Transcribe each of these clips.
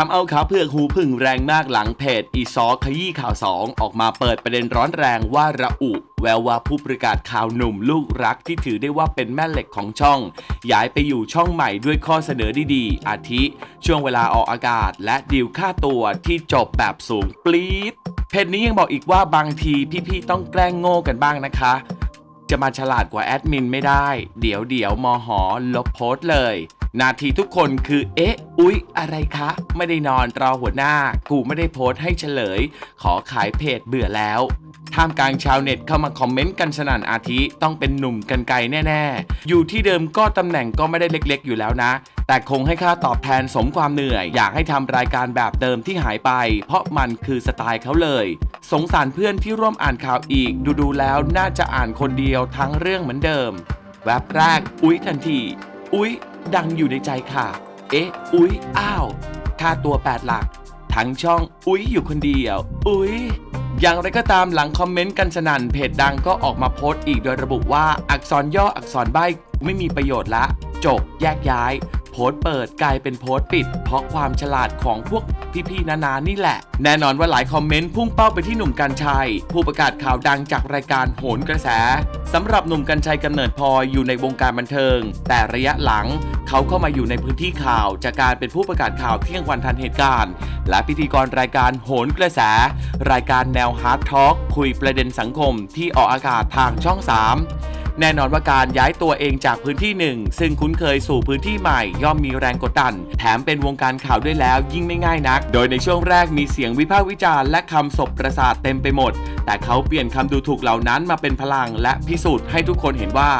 ทำเอาขาเผือกหูพึ่งแรงมากหลังเพจอีซอขยี้ข่าวสองออกมาเปิดประเด็นร้อนแรงว่าระอุ แววว่าผู้ประกาศข่าวหนุ่มลูกรักที่ถือได้ว่าเป็นแม่เหล็กของช่อง ย้ายไปอยู่ช่องใหม่ด้วยข้อเสนอดีๆ อาทิ ช่วงเวลาออกอากาศ และดีลค่าตัวที่จบแบบสูงปรี๊ดเพจนี้ยังบอกอีกว่าบางทีพี่ๆต้องแกล้งโง่กันบ้างนะคะ จะมาฉลาดกว่าแอดมินไม่ได้ เดี๋ยวเดี๋ยวมหอลบโพสต์เลย นาทีทุกคนคือ เอ๊ะ อุ๊ย อะไรคะ ไม่ได้นอนรอหัวหน้า กูไม่ได้โพสต์ให้เฉลย ขอขายเพจเบื่อแล้วท่ามกลางชาวเน็ตเข้ามาคอมเมนต์กันสนั่นอาทิต้องเป็นหนุ่มกันไกลแน่ ๆ อยู่ที่เดิมก็ตำแหน่งก็ไม่ได้เล็กๆ อยู่แล้วนะ แต่คงให้ค่าตอบแทนสมความเหนื่อย อยากให้ทำรายการแบบเดิมที่หายไป เพราะมันคือสไตล์เขาเลย สงสารเพื่อนที่ร่วมอ่านข่าวอีก ดูๆแล้วน่าจะอ่านคนเดียวทั้งเรื่องเหมือนเดิม แวบแรก อุ๊ยทันที อุ๊ย ดังอยู่ในใจค่ะ เอ๊ะ อุ๊ย อ้าว ค่าตัว 8 หลัก ทั้งช่อง อุ๊ย อยู่คนเดียว อุ๊ย อย่างไรก็ตามหลังคอมเมนต์กันสนั่นเพจดังก็ออกมาโพสต์อีกโดยระบุว่าอักษรย่ออักษรใบ้ไม่มีประโยชน์ละ จบแยกย้าย พสต์เปิดกลายเป็นโพสต์ปิด เพราะความฉลาดของพวกพี่ๆนานานี่แหละ แน่นอนว่าหลายคอมเมนต์พุ่งเป้าไปที่หนุ่มกัญชัย ผู้ประกาศข่าวดังจากรายการโหนกระแสสำหรับหนุ่มกัญชัยกำเนิดพลอยอยู่ในวงการบันเทิง แต่ระยะหลังเขาเข้ามาอยู่ในพื้นที่ข่าว จากการเป็นผู้ประกาศข่าวเที่ยงวันทันเหตุการณ์ และพิธีกรรายการโหนกระแส รายการแนวฮาร์ดทอล์กคุยประเด็นสังคมที่ออกอากาศทางช่อง 3 แน่นอนว่าการย้ายตัวเองจากพื้นที่หนึ่งซึ่งคุ้นเคยสู่พื้นที่ใหม่ ย่อมมีแรงกดดัน แถมเป็นวงการข่าวด้วยแล้วยิ่งไม่ง่ายนัก โดยในช่วงแรกมีเสียงวิพากษ์วิจารณ์และคำศบประสาทเต็มไปหมด แต่เขาเปลี่ยนคำดูถูกเหล่านั้นมาเป็นพลังและพิสูจน์ให้ทุกคนเห็นว่า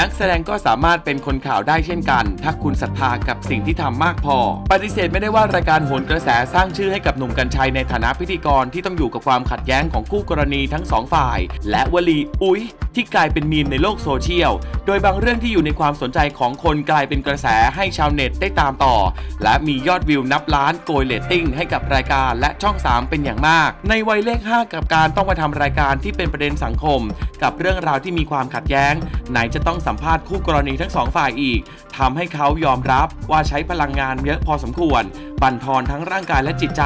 นักแสดงก็สามารถเป็นคนข่าวได้เช่นกัน ถ้าคุณศรัทธากับสิ่งที่ทำมากพอ ปฏิเสธไม่ได้ว่ารายการโหนกระแสสร้างชื่อให้กับหนุ่มกัญชัยในฐานะพิธีกรที่ต้องอยู่กับความขัดแย้งของคู่กรณีทั้งสองฝ่าย และวลีอุ๊ย ที่กลายเป็นมีมในโลกโซเชียล โดยบางเรื่องที่อยู่ในความสนใจของคนกลายเป็นกระแสให้ชาวเน็ตได้ตามต่อ และมียอดวิวนับล้านโกยเรตติ้งให้กับรายการและช่อง 3 เป็นอย่างมาก ในวัยเลข 5 กับการต้องมาทำรายการที่เป็นประเด็นสังคม กับเรื่องราวที่มีความขัดแย้ง ไหนจะต้องสัมภาษณ์คู่กรณีทั้งสองฝ่ายอีกทำให้เขายอมรับว่าใช้พลังงานเยอะพอสมควร บั่นทอนทั้งร่างกายและจิตใจ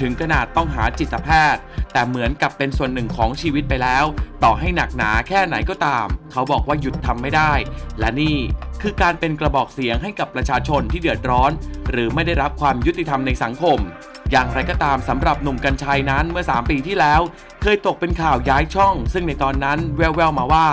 ถึงขนาดต้องหาจิตแพทย์ แต่เหมือนกับเป็นส่วนหนึ่งของชีวิตไปแล้ว ต่อให้หนักหนาแค่ไหนก็ตาม เขาบอกว่าหยุดทำไม่ได้ และนี่คือการเป็นกระบอกเสียงให้กับประชาชนที่เดือดร้อน หรือไม่ได้รับความยุติธรรมในสังคม อย่างไรก็ตามสำหรับหนุ่มกัญชัยนั้นเมื่อ 3 ปีที่แล้ว เคยตกเป็นข่าวย้ายช่อง ซึ่งในตอนนั้นแววๆมาว่า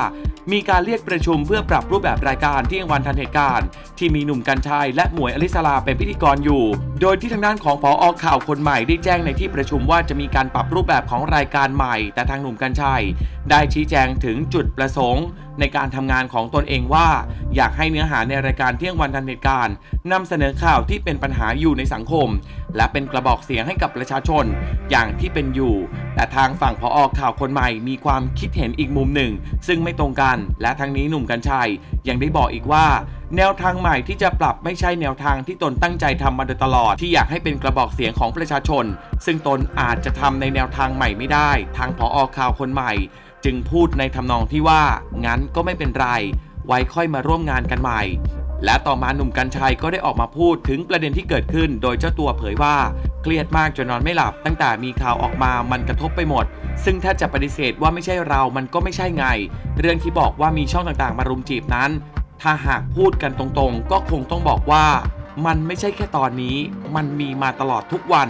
มีการเรียกประชุมเพื่อปรับรูปแบบรายการที่ยังวันทันเหตุการณ์ ที่มีหนุ่มกัญชัยและหมวยอลิสลาเป็นพิธีกรอยู่ โดยที่ทางด้านของผออข่าวคนใหม่ได้แจ้งในที่ประชุมว่าจะมีการปรับรูปแบบของรายการใหม่ แต่ทางหนุ่มกัญชัย ได้ชี้แจงถึงจุดประสงค์ ในการทำงานของตนเองว่า อยากให้เนื้อหาในรายการเที่ยงวันทันเหตุการณ์นำเสนอข่าวที่เป็นปัญหาอยู่ในสังคม และเป็นกระบอกเสียงให้กับประชาชน อย่างที่เป็นอยู่ แต่ทางฝั่งพออข่าวคนใหม่มีความคิดเห็นอีกมุมหนึ่ง ซึ่งไม่ตรงกัน และทั้งนี้หนุ่มกัญชัย ยังได้บอกอีกว่า แนวทางใหม่ที่จะปรับไม่ใช่แนวทางที่ตนตั้งใจทำมาโดยตลอดที่อยากให้เป็นกระบอกเสียงของประชาชน ซึ่งตนอาจจะทำในแนวทางใหม่ไม่ได้ ทางพออข่าวคนใหม่ จึงพูดในทำนองที่ว่า งั้นก็ไม่เป็นไร ไว้ค่อยมาร่วมงานกันใหม่ และต่อมาหนุ่มกัญชัยก็ได้ออกมาพูดถึงประเด็นที่เกิดขึ้น โดยเจ้าตัวเผยว่า เครียดมากจนนอนไม่หลับ ตั้งแต่มีข่าวออกมามันกระทบไปหมด ซึ่งถ้าจะปฏิเสธว่าไม่ใช่เรามันก็ไม่ใช่ไง เรื่องที่บอกว่ามีช่องต่างๆ มารุมจีบนั้น ถ้าหากพูดกันตรงๆ ก็คงต้องบอกว่า มันไม่ใช่แค่ตอนนี้ มันมีมาตลอดทุกวัน